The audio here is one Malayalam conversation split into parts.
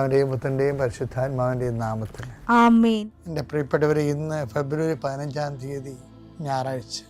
അവന്റെയും പുത്രന്റെയും പരിശുദ്ധാത്മാവിന്റെയും നാമത്തിൽ. ആമേൻ. എന്റെ പ്രിയപ്പെട്ടവരെ ഇന്ന് ഫെബ്രുവരി പതിനഞ്ചാം തീയതി ഞായറാഴ്ച.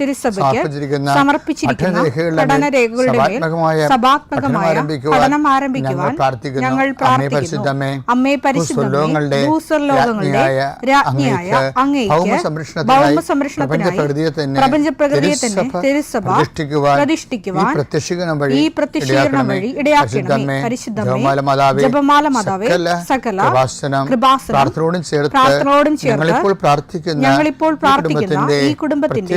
തിരുസഭയ്ക്ക് സമർപ്പിച്ചിരിക്കുന്ന പഠന രേഖകളുടെ മേൽ സഭാത്മകമായ സഭാത്മകമായ പഠനം ആരംഭിക്കുവാൻ ഞങ്ങൾ പ്രാർത്ഥിക്കുന്നു. അമ്മേ പരിശുദ്ധമേ, ഭൂസ്വർലോകങ്ങളുടെ രാജ്ഞിയായ അങ്ങേക്ക് തന്നെ തിരുസഭ പ്രതിഷ്ഠിക്കുവാൻ ഈ പ്രത്യക്ഷീകരണം വഴി ഇടയാക്കണമേ. പരിശുദ്ധമേ ജപമാല മാതാവേ സകല കൃപാസനം ചേർത്ത് പ്രാർത്ഥനയോടും ചേർത്ത് ഞങ്ങളിപ്പോൾ പ്രാർത്ഥിക്കുന്ന ഞങ്ങളിപ്പോൾ പ്രാർത്ഥിക്കുന്ന ഈ കുടുംബത്തിന്റെ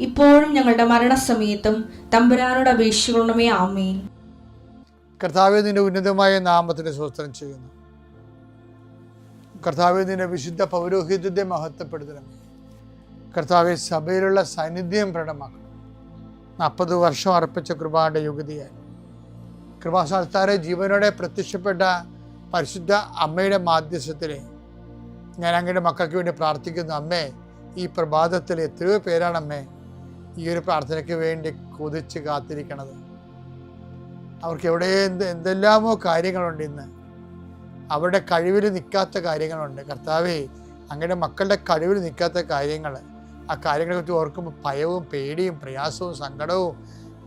ഇപ്പോഴും ഞങ്ങളുടെ മരണസമയത്തും തമ്പുരാനോട് അപേക്ഷിക്കണമേ ആമേൻ. കർത്താവെ നിന്റെ ഉന്നതമായ നാമത്തിന് സ്വസ്ത്രം ചെയ്യുന്നു. കർത്താവെ നിന്റെ വിശുദ്ധ പൗരോഹിത്യത്തെ മഹത്വപ്പെടുത്തണമേ കർത്താവെ സഭയിലുള്ള സാന്നിധ്യം പ്രകടമാക്കണം. നാൽപ്പത് വർഷം അർപ്പിച്ച കൃപാന്റെ യുഗതിയായി കൃപാസ്ഥാനത്താരെ ജീവനോടെ പ്രത്യക്ഷപ്പെട്ട പരിശുദ്ധ അമ്മയുടെ മാധ്യസ്ഥത്തിലെ ഞാൻ അങ്ങയുടെ മക്കൾക്ക് വേണ്ടി പ്രാർത്ഥിക്കുന്നു. അമ്മേ ഈ പ്രഭാതത്തിൽ എത്രയോ പേരാണ് അമ്മേ ഈ ഒരു പ്രാർത്ഥനയ്ക്ക് വേണ്ടി കൊതിച്ച് കാത്തിരിക്കണത്. അവർക്ക് എവിടെ എന്ത് എന്തെല്ലാമോ കാര്യങ്ങളുണ്ട് ഇന്ന്. അവരുടെ കഴിവിൽ നിൽക്കാത്ത കാര്യങ്ങളുണ്ട്. കർത്താവേ അങ്ങയുടെ മക്കളുടെ കഴിവിൽ നിൽക്കാത്ത കാര്യങ്ങൾ. ആ കാര്യങ്ങളെ കുറിച്ച് ഓർക്കുമ്പോൾ ഭയവും പേടിയും പ്രയാസവും സങ്കടവും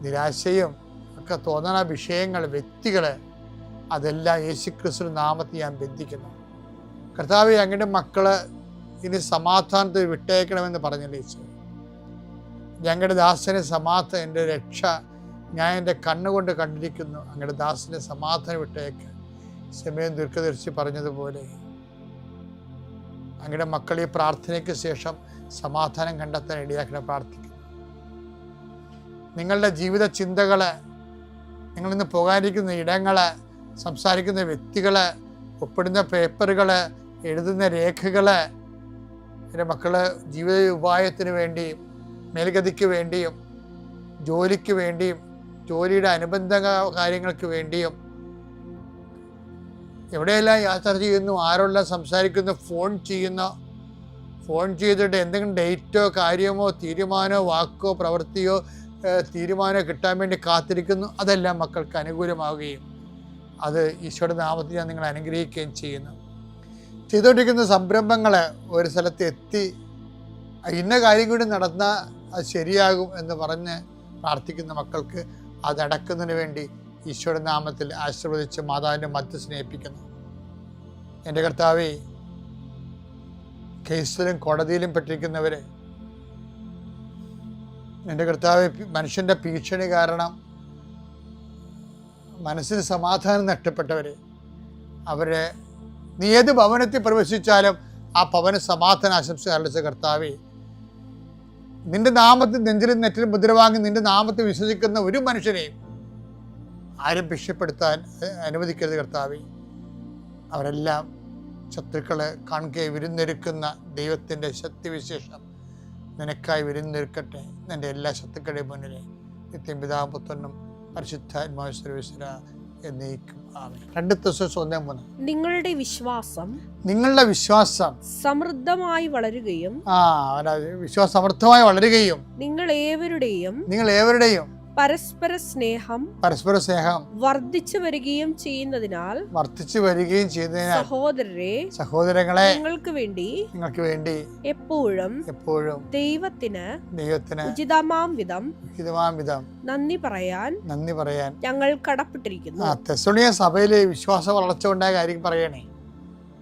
നിരാശയും ഒക്കെ തോന്നണ വിഷയങ്ങൾ വ്യക്തികൾ അതെല്ലാം യേശുക്രിസ്തു നാമത്തിൽ ഞാൻ ബന്ധിക്കുന്നു. കർത്താവ് അങ്ങയുടെ മക്കൾ ഇനി സമാധാനത്തിൽ വിട്ടേക്കണമെന്ന് പറഞ്ഞില്ലേ ഈശോ ഞങ്ങളുടെ ദാസനെ സമാധാനം എന്റെ രക്ഷ ഞാൻ എന്റെ കണ്ണുകൊണ്ട് കണ്ടിരിക്കുന്നു. അങ്ങയുടെ ദാസനെ സമാധാനം വിട്ടേക്ക്. സമയം ദീർഘദർശി പറഞ്ഞതുപോലെ അങ്ങയുടെ മക്കൾ ഈ പ്രാർത്ഥനയ്ക്ക് ശേഷം സമാധാനം കണ്ടെത്താൻ ഇടയാക്കിനെ പ്രാർത്ഥിക്കുന്നു. നിങ്ങളുടെ ജീവിത ചിന്തകൾ നിങ്ങളിന്ന് പോകാനിരിക്കുന്ന ഇടങ്ങൾ സംസാരിക്കുന്ന വ്യക്തികൾ ഒപ്പിടുന്ന പേപ്പറുകൾ എഴുതുന്ന രേഖകൾ എന്റെ മക്കളെ ജീവിത ഉപായത്തിന് വേണ്ടിയും മേൽഗതിക്ക് വേണ്ടിയും ജോലിക്ക് വേണ്ടിയും ജോലിയുടെ അനുബന്ധ കാര്യങ്ങൾക്ക് വേണ്ടിയും എവിടെയെല്ലാം യാത്ര ചെയ്യുന്നു ആരോടെല്ലാം സംസാരിക്കുന്നു ഫോൺ ചെയ്യുന്ന ഫോൺ ചെയ്തിട്ട് എന്തെങ്കിലും ഡേറ്റോ കാര്യമോ തീരുമാനമോ വാക്കോ പ്രവൃത്തിയോ തീരുമാനമോ കിട്ടാൻ വേണ്ടി കാത്തിരിക്കുന്നു അതെല്ലാം മക്കൾക്ക് അനുകൂലമാവുകയും അത് ഈശോയുടെ നാമത്തിൽ ഞാൻ നിങ്ങൾ അനുഗ്രഹിക്കുകയും ചെയ്യുന്നു. ചെയ്തുകൊണ്ടിരിക്കുന്ന സംരംഭങ്ങൾ ഒരു സ്ഥലത്ത് എത്തി ഇന്ന കാര്യം കൂടി നടന്നാൽ അത് ശരിയാകും എന്ന് പറഞ്ഞ് പ്രാർത്ഥിക്കുന്ന മക്കൾക്ക് അതടക്കുന്നതിന് വേണ്ടി ഈശോയുടെ നാമത്തിൽ ആശീർവദിച്ച് മാതാവിന്റെ മധ്യ സ്നേഹിപ്പിക്കുന്നു എന്റെ കർത്താവെ കേസിലും കോടതിയിലും പെട്ടിരിക്കുന്നവരെ എന്റെ കർത്താവ് മനുഷ്യന്റെ ഭീഷണി കാരണം മനസ്സിന് സമാധാനം നഷ്ടപ്പെട്ടവരെ അവരെ നീ ഏത് ഭവനത്തിൽ പ്രവേശിച്ചാലും ആ ഭവന സമാധാന ആശംസ അറിയിച്ച കർത്താവേ നിന്റെ നാമത്തിൽ നെഞ്ചിലും നെറ്റിലും മുദ്രവാങ്ങി നിന്റെ നാമത്തിൽ വിശ്വസിക്കുന്ന ഒരു മനുഷ്യനെയും ആരും ഭിക്ഷപ്പെടുത്താൻ അനുവദിക്കരുത് കർത്താവേ. അവരെല്ലാം ശത്രുക്കളെ കാണുകയെ വിരുന്നൊരുക്കുന്ന ദൈവത്തിന്റെ ശക്തിവിശേഷം നിനക്കായി വിരുന്നൊരുക്കട്ടെ. നിന്റെ എല്ലാ ശത്രുക്കളുടെയും മുന്നിലെ നിത്യം പിതാപുത്രനും പരിശുദ്ധാത്മാശ്വര എന്നേക്കും. ആമേൻ. രണ്ട് ദിവസം ഒന്നേ മൂന്ന്. നിങ്ങളുടെ വിശ്വാസം നിങ്ങളുടെ വിശ്വാസം സമൃദ്ധമായി വളരുകയും ആ വിശ്വാസം സമൃദ്ധമായി വളരുകയും നിങ്ങൾ ഏവരുടെയും നിങ്ങൾ ഏവരുടെയും പരസ്പര സ്നേഹം പരസ്പര സ്നേഹം വർദ്ധിച്ചു വരികയും ചെയ്യുന്നതിനാൽ വർദ്ധിച്ചു വരികയും ചെയ്യുന്നതിനാൽ സഹോദരരെ സഹോദരങ്ങളെ നിങ്ങൾക്ക് വേണ്ടി നിങ്ങൾക്ക് വേണ്ടി എപ്പോഴും എപ്പോഴും ദൈവത്തിന് ദൈവത്തിന് ഉചിതമാം വിധം ഉചിതമാം വിധം നന്ദി പറയാൻ നന്ദി പറയാൻ ഞങ്ങൾ കടപ്പെട്ടിരിക്കുന്നു. ആ തെസോണിയ സഭയിലെ വിശ്വാസ വളർച്ച ഉണ്ടായ കാര്യം പറയണേ.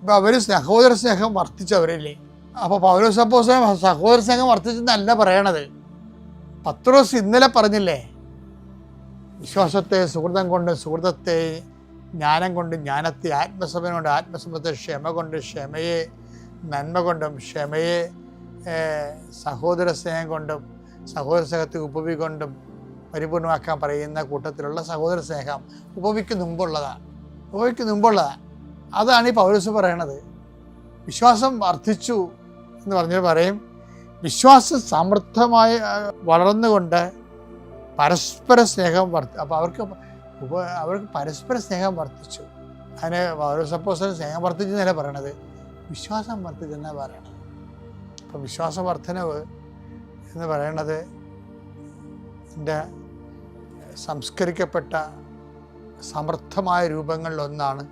ഇപ്പൊ അവർ സഹോദര സ്നേഹം വർദ്ധിച്ചവരല്ലേ അപ്പൊ പൗരസപ്പോസ് സഹോദര സ്നേഹം വർദ്ധിച്ചെന്നല്ല പറയണത്. പത്രോസ് ഇന്നലെ പറഞ്ഞില്ലേ? വിശ്വാസത്തെ സുഹൃതം കൊണ്ട് സുഹൃതത്തെ ജ്ഞാനം കൊണ്ട് ജ്ഞാനത്തെ ആത്മസമയം കൊണ്ട് ആത്മസമത്തെ ക്ഷമ കൊണ്ട് ക്ഷമയെ നന്മ കൊണ്ടും ക്ഷമയെ സഹോദര സ്നേഹം കൊണ്ടും സഹോദര സ്നേഹത്തെ ഉപവി കൊണ്ടും പരിപൂർണമാക്കാൻ പറയുന്ന കൂട്ടത്തിലുള്ള സഹോദര സ്നേഹം ഉപവിക്ക് മുമ്പുള്ളതാണ് ഉപവിക്ക് മുമ്പുള്ളതാണ് അതാണ് ഈ പൗരസ് പറയണത്. വിശ്വാസം വർദ്ധിച്ചു എന്ന് പറഞ്ഞാൽ പറയും. വിശ്വാസം സമൃദ്ധമായി വളർന്നുകൊണ്ട് പരസ്പര സ്നേഹം വർദ്ധ അപ്പോൾ അവർക്ക് അവർക്ക് പരസ്പര സ്നേഹം വർദ്ധിച്ചു അതിന് സപ്പോസ് സ്നേഹം വർദ്ധിച്ചു എന്നല്ല പറയണത്? വിശ്വാസം വർദ്ധിച്ചെന്നാണ് പറയണത്. അപ്പോൾ വിശ്വാസ വർധനവ് എന്ന് പറയണത് എന്റെ സംസ്കരിക്കപ്പെട്ട സമർത്ഥമായ രൂപങ്ങളിലൊന്നാണ്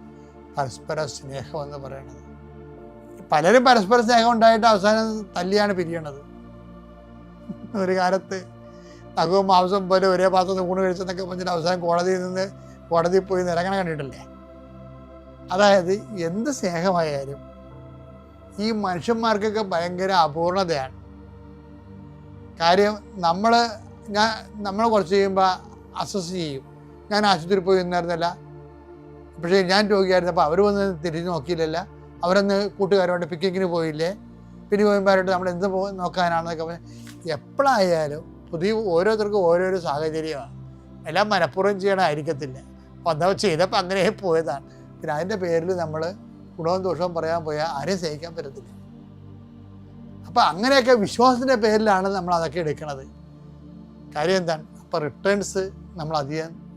പരസ്പര സ്നേഹം എന്ന് പറയുന്നത് പലരും പരസ്പര സ്നേഹം ഉണ്ടായിട്ട് അവസാനം തല്ലിയാണ് പിരിയണത്. ഒരു കാലത്ത് നഖവും മാംസം പോലെ ഒരേ പാത്രത്തിൽ ഊണ് കഴിച്ചെന്നൊക്കെ പറഞ്ഞിട്ട് അവസാനം കോടതിയിൽ നിന്ന് കോടതിയിൽ പോയി നിരങ്ങണ കണ്ടിട്ടില്ലേ? അതായത് എന്ത് സ്നേഹമായാലും ഈ മനുഷ്യന്മാർക്കൊക്കെ ഭയങ്കര അപൂർണതയാണ്. കാര്യം നമ്മൾ ഞാൻ നമ്മൾ കുറച്ച് കഴിയുമ്പോൾ അസസ് ചെയ്യും. ഞാൻ ആശുപത്രിയിൽ പോയി നിന്നായിരുന്നല്ല. പക്ഷേ ഞാൻ രോഗിയായിരുന്നപ്പോൾ അവർ വന്ന് തിരിഞ്ഞ് നോക്കിയില്ലല്ല. അവരന്ന് കൂട്ടുകാരുമായിട്ട് പിക്കിങ്ങിന് പോയില്ലേ? പിന്നെ പോയമാരോട്ട് നമ്മൾ എന്ത് നോക്കാനാണെന്നൊക്കെ എപ്പോഴായാലും പുതിയ ഓരോരുത്തർക്കും ഓരോരോ സാഹചര്യമാണ്. എല്ലാം മനഃപൂർവം ചെയ്യണമായിരിക്കത്തില്ല എന്താ ചെയ്തപ്പോൾ അങ്ങനെ പോയതാണ്. പിന്നെ അതിന്റെ പേരിൽ നമ്മൾ ഗുണവും ദോഷവും പറയാൻ പോയാൽ ആരെയും സഹിക്കാൻ പറ്റത്തില്ല. അപ്പോൾ അങ്ങനെയൊക്കെ വിശ്വാസത്തിന്റെ പേരിലാണ് നമ്മൾ അതൊക്കെ എടുക്കുന്നത് കാര്യം എന്താണ്? അപ്പോൾ റിട്ടേൺസ് നമ്മൾ അധികം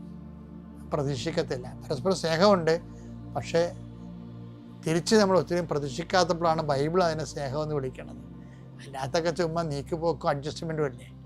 പ്രതീക്ഷിക്കത്തില്ല. പരസ്പരം സ്നേഹമുണ്ട്. പക്ഷേ തിരിച്ച് നമ്മൾ ഒത്തിരി പ്രതീക്ഷിക്കാത്തപ്പോഴാണ് ബൈബിൾ അതിനെ സ്നേഹമെന്ന് വിളിക്കുന്നത് അല്ലാത്തൊക്കെ ചുമ്മാ നീക്കിപ്പോക്കും അഡ്ജസ്റ്റ്മെന്റും അല്ലേ